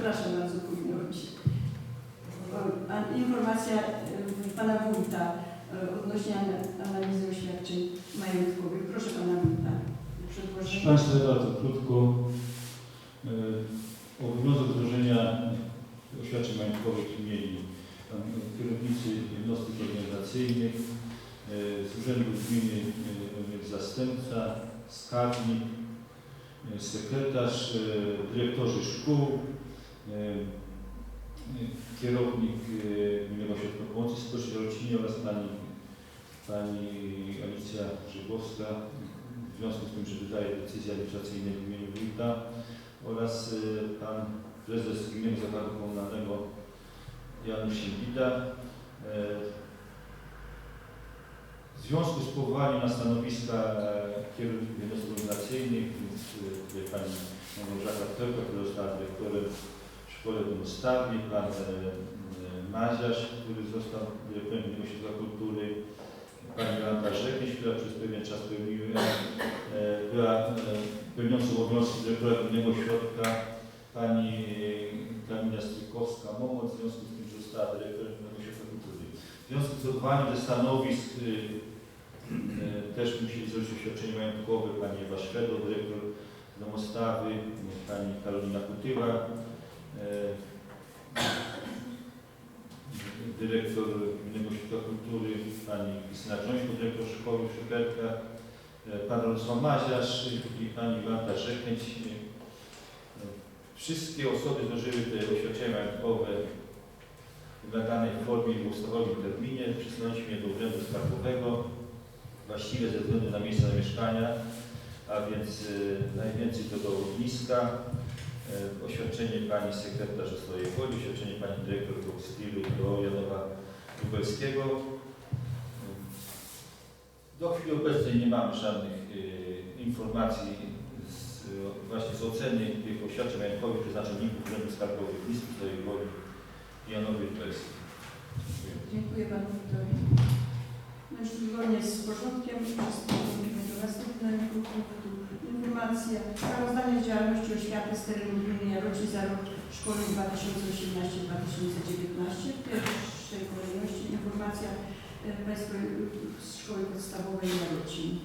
przepraszam. Bardzo, powinno być. Informacja e, pana wójta e, odnośnie ana- analizy oświadczeń majątkowych. Proszę pana wójta. Proszę. Państwa, bardzo krótko. E, Obowiązek wdrożenia oświadczeń majątkowych mieli kierownicy jednostek organizacyjnych, z Urzędu Gminy zastępca, skarbnik, sekretarz, dyrektorzy szkół, kierownik e, Gminnego Ośrodka Pomocy Społecznej w Rodzinie oraz pani, pani Alicja Grzybowska, w związku z tym, że wydaje decyzje administracyjne w imieniu wójta oraz y, pan prezes Gminnego Zakładu Komunalnego Janusz Siewita. E, W związku z powołaniem na stanowiska e, kierowników jednostek organizacyjnych, y, tutaj pani Małgorzata Pełka, która została dyrektorem w szkole domostawie, pan e, e, Maziarz, który został dyrektorem Ośrodka Kultury, pani Jolanta Rzekiś, która przez pewien czas pełniła, była e, pełniącą obowiązki dyrektora Gminnego Ośrodka, pani Kamila Strykowska-Momot, w związku z tym, że została dyrektorem Gminnego Ośrodka Kultury. W związku z odwołaniem ze stanowisk też musieli zrobić oświadczenie majątkowe pani Ewa Szwedo, dyrektor domostawy, pani Karolina Kutywa, e, dyrektor Gminnego Ośrodka Kultury, pani Krystyna Grząśko, dyrektor szkoły w Szukerkach, e, pan Radosław Maziarz i pani Wanda Rzeknieć. E, Wszystkie osoby złożyły te oświadczenia majątkowe w wymaganej formie i w ustawowym terminie. Przesunęliśmy je do Urzędu Skarbowego, właściwie ze względu na miejsce zamieszkania, a więc e, najwięcej do ogniska, E, Oświadczenie pani sekretarz Ostroje Woli, oświadczenie pani dyrektor Kokstilu do Janowa Lubelskiego. Do chwili obecnej nie mamy żadnych e, informacji z, właśnie z oceny tych oświadczeń majątkowych przez naczelników urzędów skarbowych Listy Ostroje Woli i Janowej Lubelskiej. Dziękuję. Panu wójtowi. No już zgodnie z porządkiem przystępujemy do następnego punktu. Informacja. Sprawozdanie z działalności oświaty z terenu gminy Jarocin za rok szkolny 2018-2019. W pierwszej kolejności informacja e, Państwo z Szkoły Podstawowej Jarocin.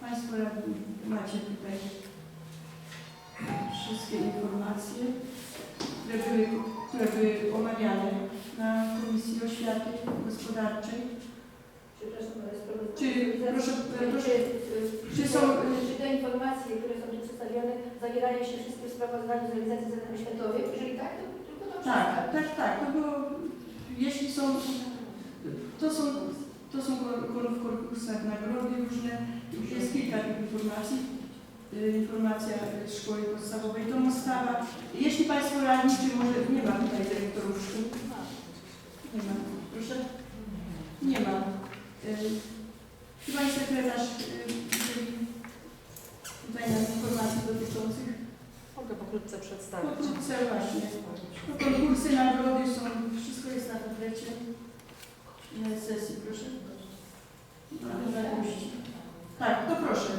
Państwo macie tutaj wszystkie informacje, które były, które były omawiane Komisji Oświaty Gospodarczej. Przepraszam, ale sprawozdanie. Czy, proszę, proszę, Czy, są, czy te informacje, które są tu przedstawione, zawierają się wszystkie w sprawozdaniu z realizacji zadań oświatowych? Jeżeli tak, to tylko to tak, tak, tak, to było, jeśli są, to są, to są w konkursach nagrody różne, jest kilka tych informacji. Y, Informacja z szkoły podstawowej domostawa. Jeśli Państwo radni, czy może nie ma tutaj dyrektorów szkół? Nie ma. Proszę? Nie ma. Y, Czy Pani sekretarz y, jeżeli tutaj nam informacji dotyczących? Mogę pokrótce przedstawić. Pokrótce właśnie. To konkursy, nagrody są, wszystko jest na tablecie. Na sesji, proszę. Tak, to proszę.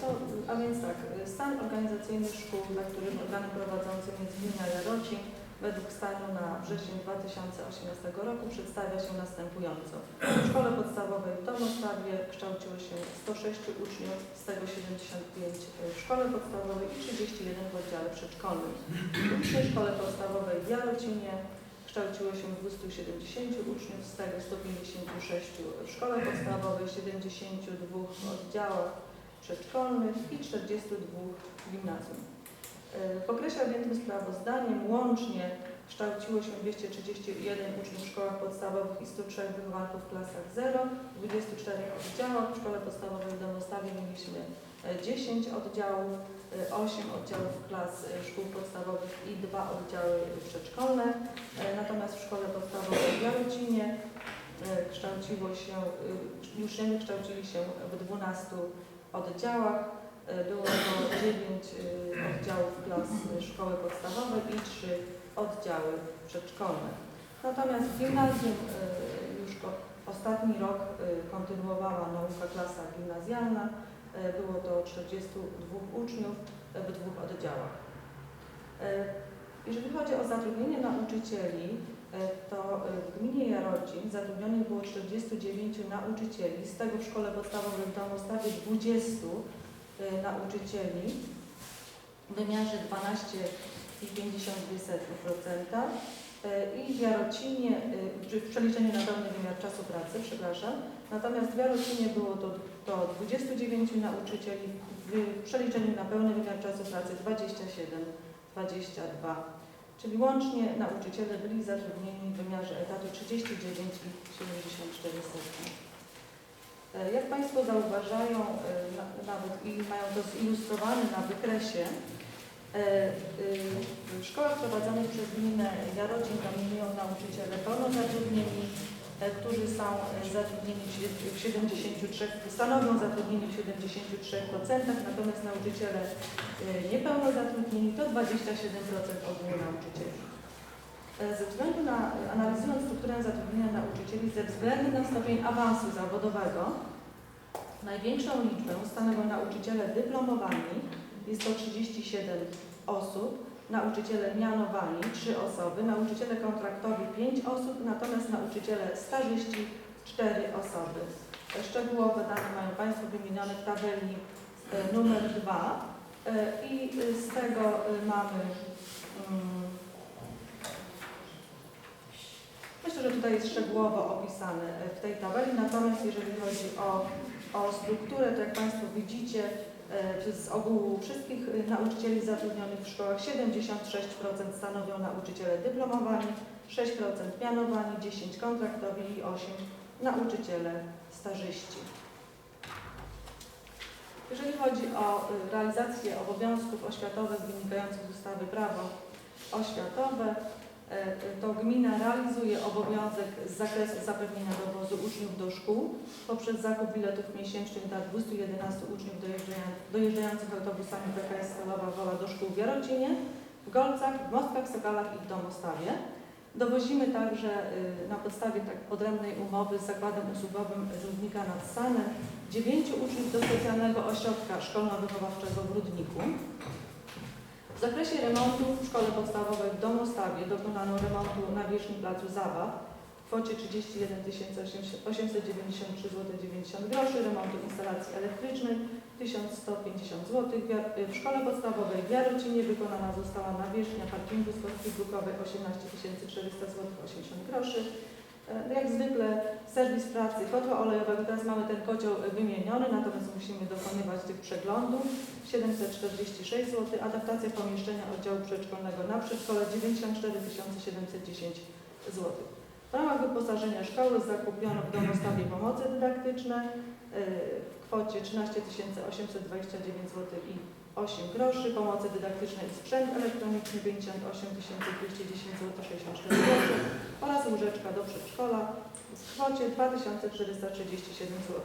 To, a więc tak, stan organizacyjny szkół, dla których organem prowadzącym jest gmina Jarocin, według stanu na wrzesień 2018 roku przedstawia się następująco. W szkole podstawowej w Domostawie kształciło się 106 uczniów, z tego 75 w szkole podstawowej i 31 w oddziale przedszkolnym. W szkole podstawowej w Jarocinie kształciło się 270 uczniów, z tego 156 w szkole podstawowej, 72 w oddziałach przedszkolnych i 42 w gimnazjum. E, W okresie objętym sprawozdaniem łącznie kształciło się 231 uczniów w szkołach podstawowych i 103 wychowanków w klasach 0, w 24 oddziałach. W szkole podstawowej w Domostawie mieliśmy e, 10 oddziałów, e, 8 oddziałów klas e, szkół podstawowych i 2 oddziały przedszkolne. E, Natomiast w szkole podstawowej w Jarocinie e, kształciło się, e, uczniowie kształcili się w 12 oddziałach. Było to 9 oddziałów klas szkoły podstawowej i 3 oddziały przedszkolne. Natomiast w gimnazjum e, już ostatni rok y, kontynuowała nauka klasa gimnazjalna. Y, Było to 42 uczniów y, w dwóch oddziałach. Y, Jeżeli chodzi o zatrudnienie nauczycieli, y, to y, w gminie Jarocin zatrudnionych było 49 nauczycieli, z tego w szkole podstawowej w Domostawie 20 y, nauczycieli w wymiarze 12,52% y, i w Jarocinie, czy w przeliczeniu na pełny wymiar czasu pracy, przepraszam, natomiast w Jarocinie było to, to 29 nauczycieli, w przeliczeniu na pełny wymiar czasu pracy 27, 22, czyli łącznie nauczyciele byli zatrudnieni w wymiarze etatu 39,74%. E, Jak Państwo zauważają, e, na- nawet i mają to zilustrowane na wykresie, e, w szkołach prowadzonych przez gminę Jarocin dominują nauczyciele pełnozatrudnieni, którzy są zatrudnieni w sie- w 73, stanowią zatrudnienie w 73%, natomiast nauczyciele niepełnozatrudnieni to 27% ogółu nauczycieli. E, Ze względu na, analizując strukturę zatrudnienia nauczycieli ze względu na stopień awansu zawodowego, największą liczbę stanowią nauczyciele dyplomowani, jest to 37 osób, nauczyciele mianowani 3 osoby, nauczyciele kontraktowi 5 osób, natomiast nauczyciele stażyści 4 osoby. E, Szczegółowe dane mają Państwo wymienione w tabeli e, numer 2 e, i z tego mamy że tutaj jest szczegółowo opisane e, w tej tabeli, natomiast jeżeli chodzi o, o strukturę, to jak Państwo widzicie, e, z ogółu wszystkich e, nauczycieli zatrudnionych w szkołach 76% stanowią nauczyciele dyplomowani, 6% mianowani, 10% kontraktowi i 8% nauczyciele stażyści. Jeżeli chodzi o realizację obowiązków oświatowych wynikających z ustawy Prawo oświatowe, to gmina realizuje obowiązek z zakresu zapewnienia dowozu uczniów do szkół poprzez zakup biletów miesięcznych dla 211 uczniów dojeżdżają- dojeżdżających autobusami PKS Stalowa Wola do szkół w Jarocinie, w Golcach, w Mostkach, Sokalach i w Domostawie. Dowozimy także y, na podstawie tak odrębnej umowy z Zakładem Usługowym z Rudnika nad Sanem dziewięciu uczniów do specjalnego ośrodka szkolno-wychowawczego w Rudniku. W zakresie remontu w szkole podstawowej w Domostawie dokonano remontu nawierzchni placu Zabaw w kwocie 31 893 zł 90 groszy, remontu instalacji elektrycznej 1150 zł. W szkole podstawowej w Jarocinie wykonana została nawierzchnia parkingu z kostki brukowej 18 400 zł 80 groszy. E, no Jak zwykle serwis pracy kotła olejowego, teraz mamy ten kocioł wymieniony, natomiast musimy dokonywać tych przeglądów. 746 zł, adaptacja pomieszczenia oddziału przedszkolnego na przedszkole 94 710 zł. W ramach wyposażenia szkoły zakupiono w domostawie pomocy dydaktyczne e, w kwocie 13 829 zł i 8 groszy, pomocy dydaktycznej i sprzęt elektroniczny 58 210 zł 64 groszy oraz łóżeczka do przedszkola w kwocie 2437 zł.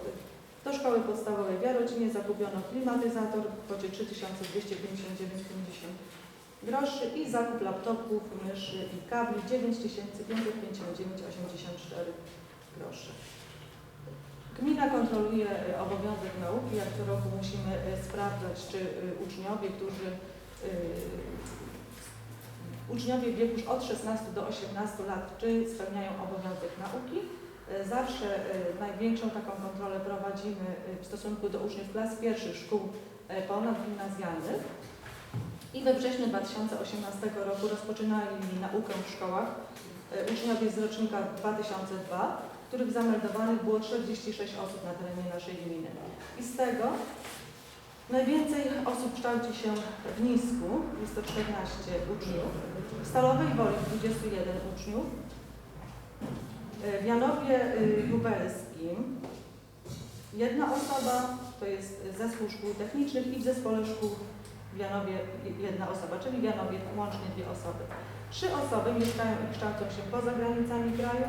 Do szkoły podstawowej w Jarocinie zakupiono klimatyzator w kwocie 3259,50 groszy i zakup laptopów, myszy i kabli 9559,84 groszy. Gmina kontroluje e, obowiązek nauki. Jak co roku musimy e, sprawdzać, czy e, uczniowie, którzy uczniowie w wieku już od 16 do 18 lat, czy spełniają obowiązek nauki. Zawsze największą taką kontrolę prowadzimy w stosunku do uczniów klas pierwszych szkół ponadgimnazjalnych. I we wrześniu 2018 roku rozpoczynali naukę w szkołach uczniowie z rocznika 2002, których zameldowanych było 46 osób na terenie naszej gminy. I z tego najwięcej osób kształci się w Nisku, jest to 14 uczniów, w Stalowej Woli 21 uczniów, e, w Janowie y, Lubelskim jedna osoba, to jest zespół szkół technicznych i w zespole szkół w Janowie jedna osoba, czyli w Janowie łącznie dwie osoby. Trzy osoby mieszkają i kształcą się poza granicami kraju,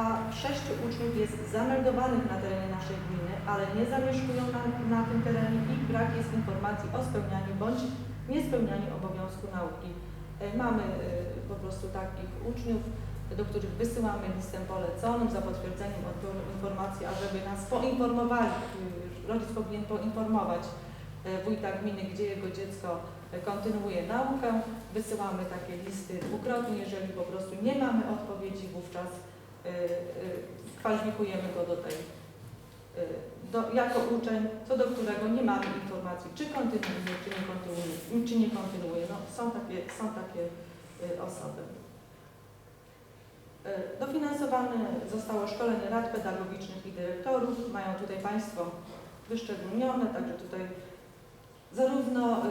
a sześciu uczniów jest zameldowanych na terenie naszej gminy, ale nie zamieszkują na, na tym terenie i brak jest informacji o spełnianiu bądź niespełnianiu obowiązku nauki. E, Mamy e, po prostu takich uczniów, do których wysyłamy listę poleconą za potwierdzeniem informacji, ażeby nas poinformowali, y, rodzic powinien poinformować wójta gminy, gdzie jego dziecko kontynuuje naukę. Wysyłamy takie listy dwukrotnie, jeżeli po prostu nie mamy odpowiedzi, wówczas kwalifikujemy go do tej, y, do, jako uczeń, co do którego nie mamy informacji, czy kontynuuje, czy nie kontynuuje, czy nie kontynuuje. No, są takie, są takie y, osoby. Y, Dofinansowane zostało szkolenie rad pedagogicznych i dyrektorów. Mają tutaj Państwo wyszczególnione, także tutaj zarówno y,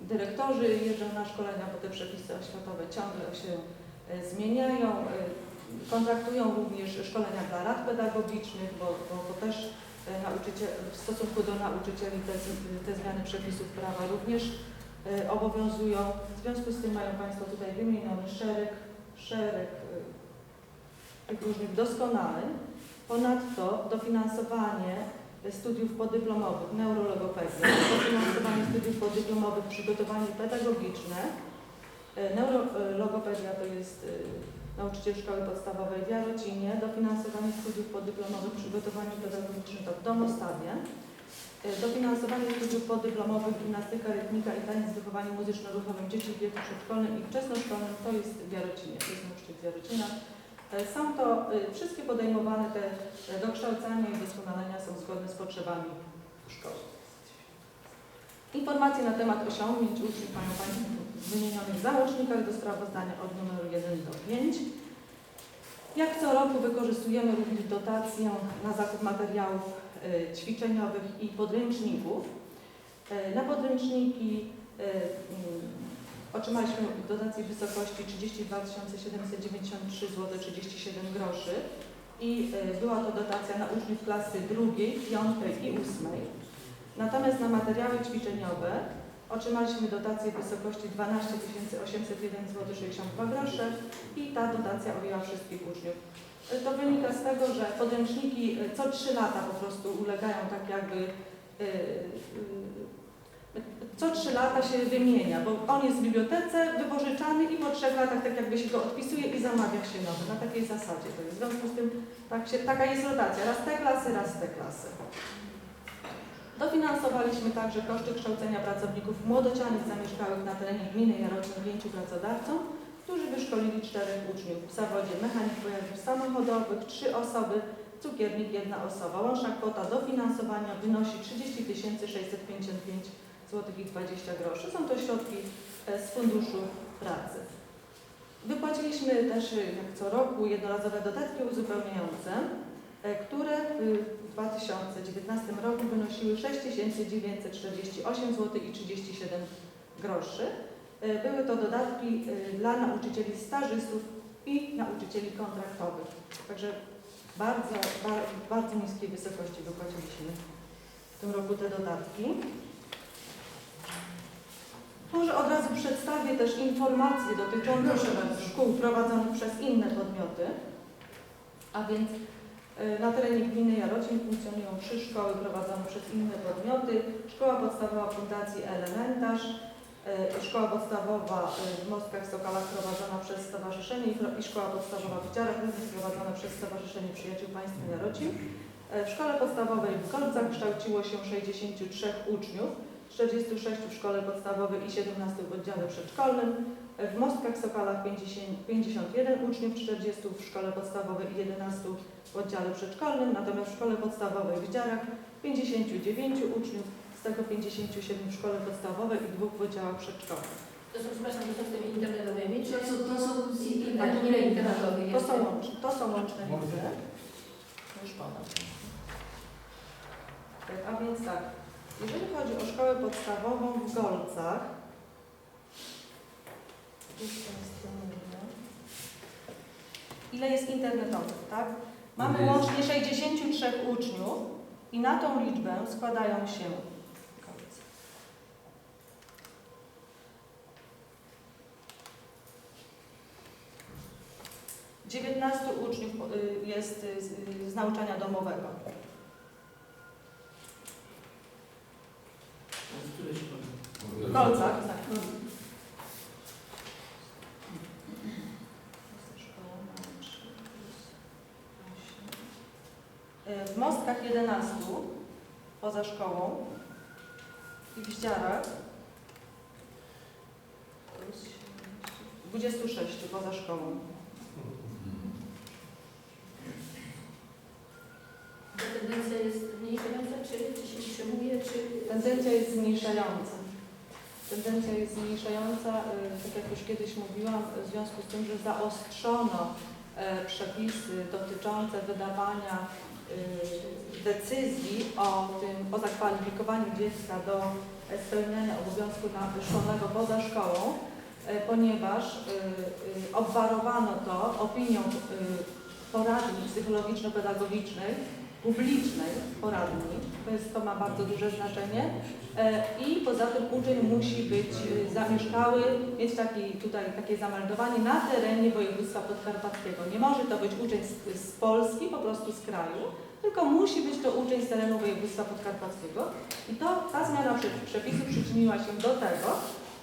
dyrektorzy jeżdżą na szkolenia, bo te przepisy oświatowe ciągle się y, zmieniają. Kontraktują również szkolenia dla rad pedagogicznych, bo, bo, też nauczyciel, w stosunku do nauczycieli te, te zmiany przepisów prawa również y, obowiązują. W związku z tym mają Państwo tutaj wymieniony szereg, szereg y, tych różnych doskonaleń. Ponadto dofinansowanie studiów podyplomowych, neurologopedia, dofinansowanie studiów podyplomowych, przygotowanie pedagogiczne. E, Neurologopedia to jest e, nauczyciel szkoły podstawowej w Jarocinie, dofinansowanie studiów podyplomowych, przygotowanie pedagogiczne to w Domostawie. E, Dofinansowanie studiów podyplomowych, gimnastyka, rytmika i taniec z wychowaniem muzyczno-ruchowym dzieci w wieku przedszkolnym i wczesnoszkolnym to jest w Jarocinie, to jest nauczyciel z Jarocina. E, Są to e, wszystkie podejmowane te dokształcania i doskonalenia są zgodne z potrzebami szkoły. Informacje na temat osiągnięć uczniów mają Państwo w wymienionych załącznikach do sprawozdania od numeru 1 do 5. Jak co roku wykorzystujemy również dotację na zakup materiałów e, ćwiczeniowych i podręczników. E, Na podręczniki e, mm, otrzymaliśmy dotację w wysokości 32 793 zł 37 groszy i była to dotacja na uczniów klasy drugiej, piątej i ósmej. Natomiast na materiały ćwiczeniowe otrzymaliśmy dotację w wysokości 12 801 zł 62 grosze i ta dotacja objęła wszystkich uczniów. To wynika z tego, że podręczniki co 3 lata po prostu ulegają tak jakby e, co 3 lata się wymienia, bo on jest w bibliotece wypożyczany i po 3 latach tak jakby się go odpisuje i zamawia się nowy. Na takiej zasadzie to jest. W związku z tym tak się, taka jest rotacja. Raz te klasy, raz te klasy. Dofinansowaliśmy także koszty kształcenia pracowników młodocianych zamieszkałych na terenie gminy Jarocin pięciu pracodawcom, którzy wyszkolili czterech uczniów w zawodzie mechanik pojazdów samochodowych, trzy osoby, cukiernik jedna osoba. Łączna kwota dofinansowania wynosi 30 655 zł i 20 groszy. Są to środki e, z Funduszu Pracy. Wypłaciliśmy też, e, jak co roku, jednorazowe dodatki uzupełniające, e, które w 2019 roku wynosiły 6948 zł i 37 groszy. E, Były to dodatki e, dla nauczycieli stażystów i nauczycieli kontraktowych. Także bardzo, bardzo, niskiej wysokości wypłaciliśmy w tym roku te dodatki. Może od razu przedstawię też informacje dotyczące szkół prowadzonych przez inne podmioty. A więc na terenie gminy Jarocin funkcjonują trzy szkoły prowadzone przez inne podmioty. Szkoła podstawowa Fundacji Elementarz, e, szkoła podstawowa e, w Mostkach Sokalach prowadzona przez Stowarzyszenie i szkoła podstawowa w Dziarach również prowadzona przez Stowarzyszenie Przyjaciół Państwa Jarocin. E, W szkole podstawowej w Golcach kształciło się 63 uczniów, 46 w szkole podstawowej i 17 w oddziale przedszkolnym. W Mostkach Sokalach 50, 51 uczniów, 40 w szkole podstawowej i 11 w oddziale przedszkolnym, natomiast w szkole podstawowej w Dziarach 59 uczniów, z tego 57 w szkole podstawowej i dwóch w oddziałach przedszkolnych. To są, przepraszam, to są z tymi internetowymi, czy To są, to są i tak, ile internetowych To jest? są łączne, to są łączne liczby. Już podam. Tak, A więc tak, jeżeli chodzi o szkołę podstawową w Golcach, ile jest internetowych, tak? Mamy Jest. łącznie 63 uczniów i na tą liczbę składają się. Dziewiętnastu uczniów y, jest y, z, z nauczania domowego. W Golcach, tak. Szkoła E, W Mostkach 11 poza szkołą i w Zdziarach 26 poza szkołą. Ta tendencja jest zmniejszająca, czy, czy się utrzymuje, czy... Tendencja jest zmniejszająca. Tendencja jest zmniejszająca, y, tak jak już kiedyś mówiłam, w związku z tym, że zaostrzono e, przepisy dotyczące wydawania decyzji o tym, o zakwalifikowaniu dziecka do spełniania obowiązku szkolnego poza szkołą, e, ponieważ y, y, obwarowano to opinią y, poradni psychologiczno-pedagogicznej, publicznej poradni, jest, to ma bardzo duże znaczenie E, i poza tym uczeń musi być e, zamieszkały, mieć taki, tutaj takie zameldowanie na terenie województwa podkarpackiego. Nie może to być uczeń z, z Polski, po prostu z kraju, tylko musi być to uczeń z terenu województwa podkarpackiego i to ta zmiana prze- przepisu przyczyniła się do tego,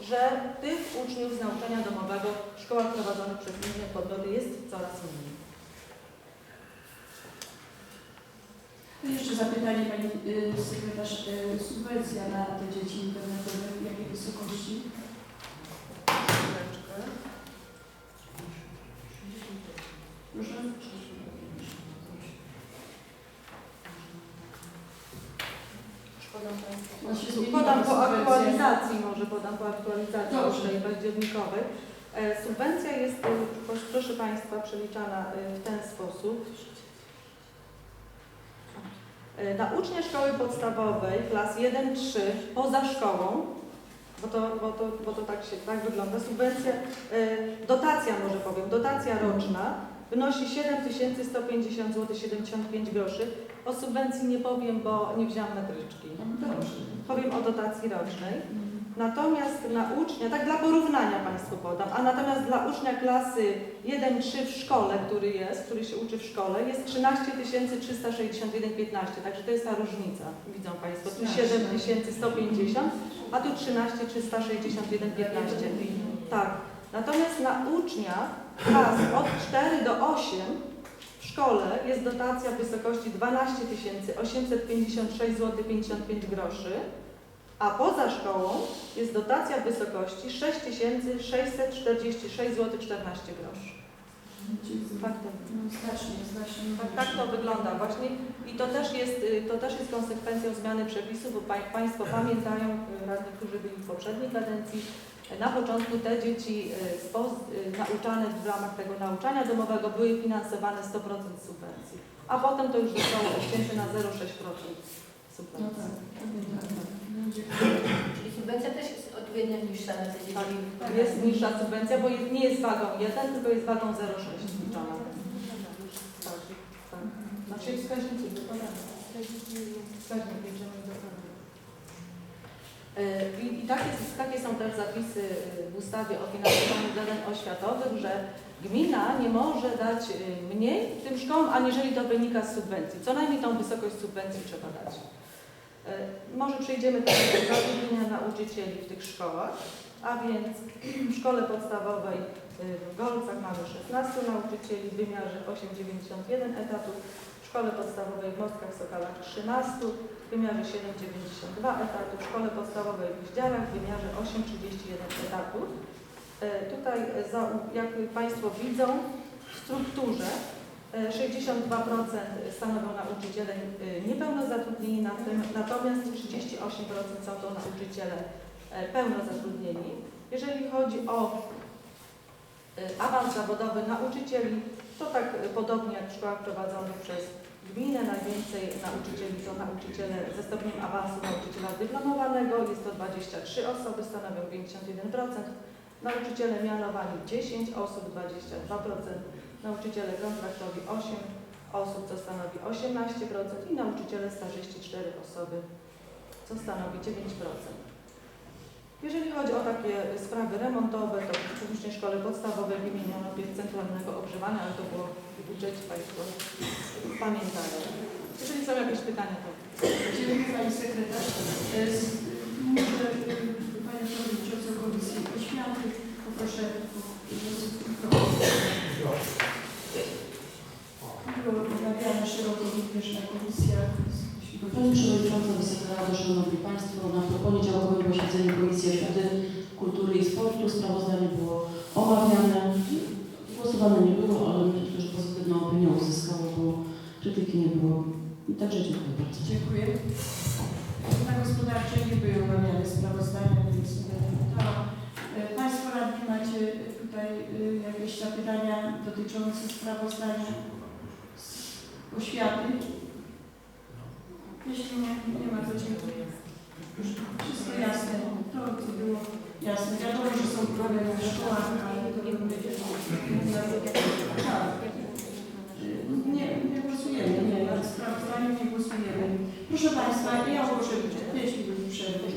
że tych uczniów z nauczania domowego w szkołach prowadzonych przez inne podmioty jest coraz mniej. To jeszcze zapytanie Pani y, Sekretarz. Y, subwencja na te dzieci internetowe w jakiej wysokości? Chwileczkę. Proszę? Podam Państwu. On się zmieniła Podam po subwencja. aktualizacji, może podam po aktualizacji Dobrze. tej październikowej. E, Subwencja jest, e, proszę- proszę Państwa, przeliczana e, w ten sposób. E, Na ucznia szkoły podstawowej klas 1-3 poza szkołą, bo to, bo to, bo to tak się tak wygląda, subwencja, e, dotacja może powiem, dotacja roczna wynosi 7150 zł 75 groszy. O subwencji nie powiem, bo nie wzięłam metryczki. No. Powiem o dotacji rocznej. Natomiast dla ucznia, tak dla porównania Państwu podam, a natomiast dla ucznia klasy 1-3 w szkole, który jest, który się uczy w szkole, jest 13 361,15, także to jest ta różnica, widzą Państwo, tu 7 150, a tu 13 361,15. Tak. Natomiast na ucznia klas od 4 do 8 w szkole jest dotacja w wysokości 12 856 zł 55 groszy, a poza szkołą jest dotacja w wysokości 6 646 zł 14 groszy. Tak to, No, znacznie, znacznie. tak, tak to wygląda właśnie i to też jest, y, to też jest konsekwencją zmiany przepisów, bo pa, Państwo pamiętają, y, radni, którzy byli w poprzedniej kadencji, na początku te dzieci y, nauczane w ramach tego nauczania domowego były finansowane 100% subwencji, a potem to już zostało odcięte na 0,6% No subwencji. tak. tak, tak. Czyli subwencja też jest odpowiednio niższa na te dzieci. Tak, jest niższa subwencja, bo nie jest wagą 1, tylko jest wagą 0,6 liczona. Tak, tak. Znaczy wskaźniki dokładamy. Wskaźnik bierzemy dokładnie. I, i takie, takie są też zapisy w ustawie o finansowaniu zadań oświatowych, że gmina nie może dać e, mniej tym szkołom, aniżeli to wynika z subwencji. Co najmniej tą wysokość subwencji trzeba dać. E, Może przejdziemy teraz do zatrudnienia nauczycieli w tych szkołach, a więc w szkole podstawowej y, w Golcach mamy 16 nauczycieli w wymiarze 8,91 etatów, w szkole podstawowej w Mostkach Sokalach 13 w wymiarze 7,92 etatów, w szkole podstawowej w Zdziarach w wymiarze 8,31 etatów. E, Tutaj, jak Państwo widzą, w strukturze 62% stanowią nauczyciele e, niepełnozatrudnieni, natomiast 38% są to nauczyciele e, pełnozatrudnieni. Jeżeli chodzi o e, awans zawodowy nauczycieli, to tak e, podobnie jak w szkołach prowadzonych przez gminę, najwięcej nauczycieli to nauczyciele ze stopniem awansu nauczyciela dyplomowanego, jest to 23 osoby, stanowią 51%, nauczyciele mianowani 10 osób, 22%, nauczyciele kontraktowi 8 osób, co stanowi 18% i nauczyciele stażyści 4 osoby, co stanowi 9%. Jeżeli chodzi o takie sprawy remontowe, to w publicznej szkole podstawowej wymieniono obiekt centralnego ogrzewania, ale to było w budżecie Państwo pamiętają. Jeżeli są jakieś pytania, to Dziękuję Pani Sekretarz. E, Może e, Panią Przewodniczącą Komisji Oświaty poproszę o również na komisjach. Pani Przewodnicząca, Wysoka Rado, Szanowni Państwo, na poniedziałkowym posiedzeniu Komisji Oświaty, Kultury i Sportu sprawozdanie było omawiane. Głosowane nie było, ale myślę, że pozytywną opinię uzyskało, bo krytyki nie było. I także dziękuję bardzo. Dziękuję. Na gospodarczej nie były omawiane sprawozdania, więc nie będę Państwo radni macie tutaj e, jakieś zapytania dotyczące sprawozdania oświaty? Jeśli nie, nie ma, to dziękuję. Już Wszystko jasne. To to było jasne. Wiadomo, że są problemy w szkołach, ale to będzie... Tak. Nie, nie głosujemy, nie, nad sprawozdaniem nie głosujemy. Proszę Państwa, ja ogłoszę 5 minut przerwy.